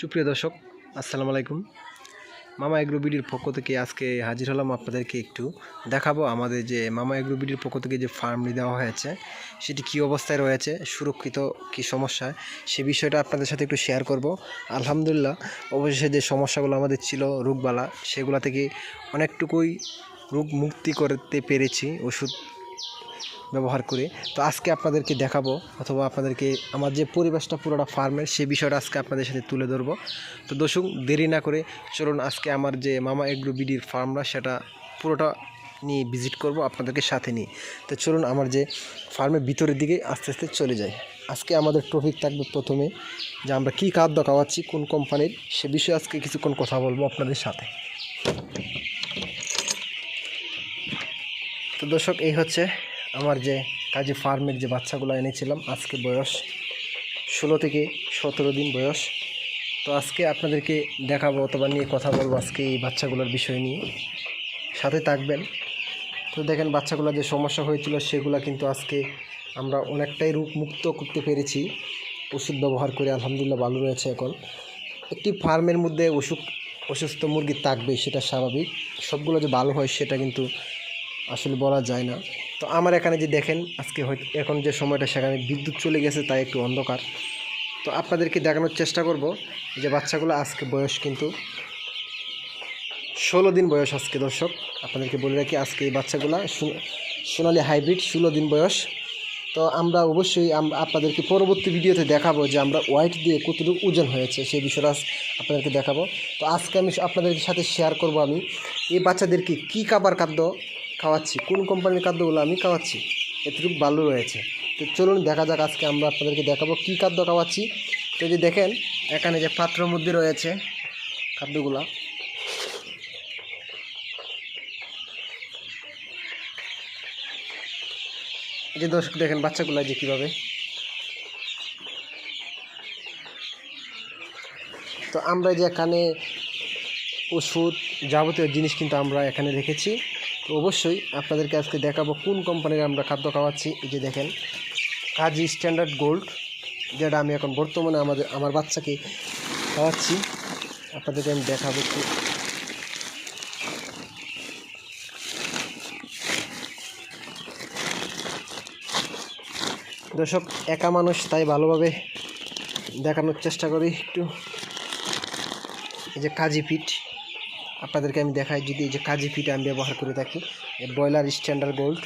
সুপ্রিয় দর্শক, আসসালামু আলাইকুম। মামা এগ্রো বিডির পক্ষ থেকে আজকে হাজির হলাম আপনাদেরকে একটু দেখাবো আমাদের যে মামা এগ্রো বিডির পক্ষ থেকে যে ফার্মটি দেওয়া হয়েছে, সেটি কী অবস্থায় রয়েছে, সুরক্ষিত কি সমস্যা, সে বিষয়টা আপনাদের সাথে একটু শেয়ার করব। আলহামদুলিল্লাহ, অবশেষে যে সমস্যাগুলো আমাদের ছিল রোগবালা, সেগুলো থেকে অনেকটুকুই রোগ মুক্তি করতে পেরেছি, ওষুধ ব্যবহার করে। তো আজকে আপনাদেরকে দেখাবো অথবা আপনাদেরকে আমার যে পরিবেশটা পুরোটা ফার্মের সেই বিষয়টা আজকে আপনাদের সাথে তুলে ধরবো। তো দর্শক, দেরি না করে চলুন আজকে আমার যে মামা এগ্রো বিডির ফার্মরা সেটা পুরোটা নিয়ে ভিজিট করব আপনাদেরকে সাথে নিয়ে। তো চলুন আমার যে ফার্মের ভিতরের দিকে আস্তে আস্তে চলে যাই। আজকে আমাদের টপিক থাকবে প্রথমে যে আমরা কী খাদ্য খাওয়াচ্ছি, কোন কোম্পানির সে বিষয়ে আজকে কিছুক্ষণ কথা বলব আপনাদের সাথে। তো দর্শক, এই হচ্ছে আমার যে কাজী ফার্মের যে বাচ্চাগুলো এনেছিলাম, আজকে বয়স ষোলো থেকে সতেরো দিন বয়স। তো আজকে আপনাদেরকে দেখাবো অথবা নিয়ে কথা বলব আজকে এই বাচ্চাগুলোর বিষয় নিয়ে। সাথে থাকবেন। তো দেখেন, বাচ্চাগুলো যে সমস্যা হয়েছিল, সেগুলো কিন্তু আজকে আমরা অনেকটাই রূপ মুক্ত করতে পেরেছি। ওষুধ ব্যবহার করে আলহামদুলিল্লাহ ভালো রয়েছে এখন। একটি ফার্মের মধ্যে অসুখ, অসুস্থ মুরগি থাকবে, সেটা স্বাভাবিক। সবগুলো যে ভালো হয়, সেটা কিন্তু আসলে বলা যায় না। তো আমার এখানে যে দেখেন, আজকে হয়তো এখন যে সময়টা, সেখানে বিদ্যুৎ চলে গেছে, তাই একটু অন্ধকার। তো আপনাদেরকে দেখানোর চেষ্টা করব যে বাচ্চাগুলো আজকে বয়স কিন্তু ষোলো দিন বয়স আজকে, দর্শক। আপনাদেরকে বলে রাখি, আজকে এই বাচ্চাগুলো সোনালি হাইব্রিড ষোলো দিন বয়স। তো আমরা অবশ্যই আপনাদেরকে পরবর্তী ভিডিওতে দেখাবো যে আমরা হোয়াইট দিয়ে কতটুকু ওজন হয়েছে, সেই বিষয়টা আপনাদেরকে দেখাবো। তো আজকে আমি আপনাদের সাথে শেয়ার করব আমি, এই বাচ্চাদেরকে কী খাবার খাদ্য খাওয়াচ্ছি। কোন কোম্পানির খাদ্যগুলো আমি খাওয়াচ্ছি? এতটুকু ভালো রয়েছে। তো চলুন দেখা যাক আজকে আমরা আপনাদেরকে দেখাবো কী খাদ্য খাওয়াচ্ছি। তো এই যে দেখেন, এখানে যে পাত্রের মধ্যে রয়েছে খাদ্যগুলা। যে দর্শক, দেখেন বাচ্চাগুলো যে কীভাবে। তো আমরা যে এখানে ওষুধ যাবতীয় জিনিস কিন্তু আমরা এখানে রেখেছি। তো অবশ্যই আপনাদেরকে আজকে দেখাবো কোন কোম্পানির আমরা খাদ্য খাওয়াচ্ছি। এই যে দেখেন, কাজী স্ট্যান্ডার্ড গোল্ড যেটা আমি এখন বর্তমানে আমাদের, আমার বাচ্চাকে খাওয়াচ্ছি। আপনাদেরকে আমি দেখাবো একটু। দর্শক, একা মানুষ, তাই ভালোভাবে দেখানোর চেষ্টা করি একটু। এই যে কাজি পিঠ। আপনাদেরকে আমি দেখাই যদি এই যে কাজি পিঠ আমি ব্যবহার করে থাকি ব্রয়লার স্ট্যান্ডার্ড গোল্ড,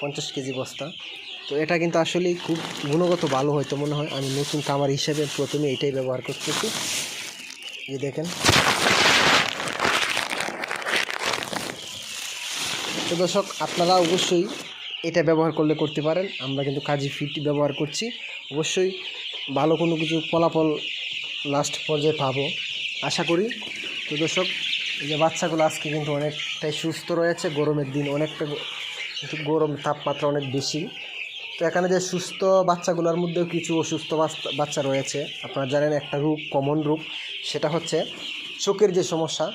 পঞ্চাশ কেজি বস্তা। তো এটা কিন্তু আসলেই খুব গুণগত ভালো হয়তো মনে হয়। আমি নতুন কামার হিসেবে প্রথমে এটাই ব্যবহার করতেছি। এই দেখেন। তো দর্শক, আপনারা অবশ্যই এটা ব্যবহার করলে করতে পারেন। আমরা কিন্তু কাজী ফিট ব্যবহার করছি। অবশ্যই ভালো কোনো কিছু ফলাফল লাস্ট পর্যায়ে পাবো। আশা করি তো দর্শক, এই যে বাচ্চাগুলো আজকে কিন্তু অনেকটাই সুস্থ রয়েছে, গরমের দিন অনেকটা গরম তাপমাত্রা অনেক বেশি। তো এখানে যে সুস্থ বাচ্চাগুলোর মধ্যেও কিছু অসুস্থ বাচ্চা- বাচ্চা রয়েছে, আপনারা জানেন একটা রূপ কমন রূপ, সেটা হচ্ছে চোখের যে সমস্যা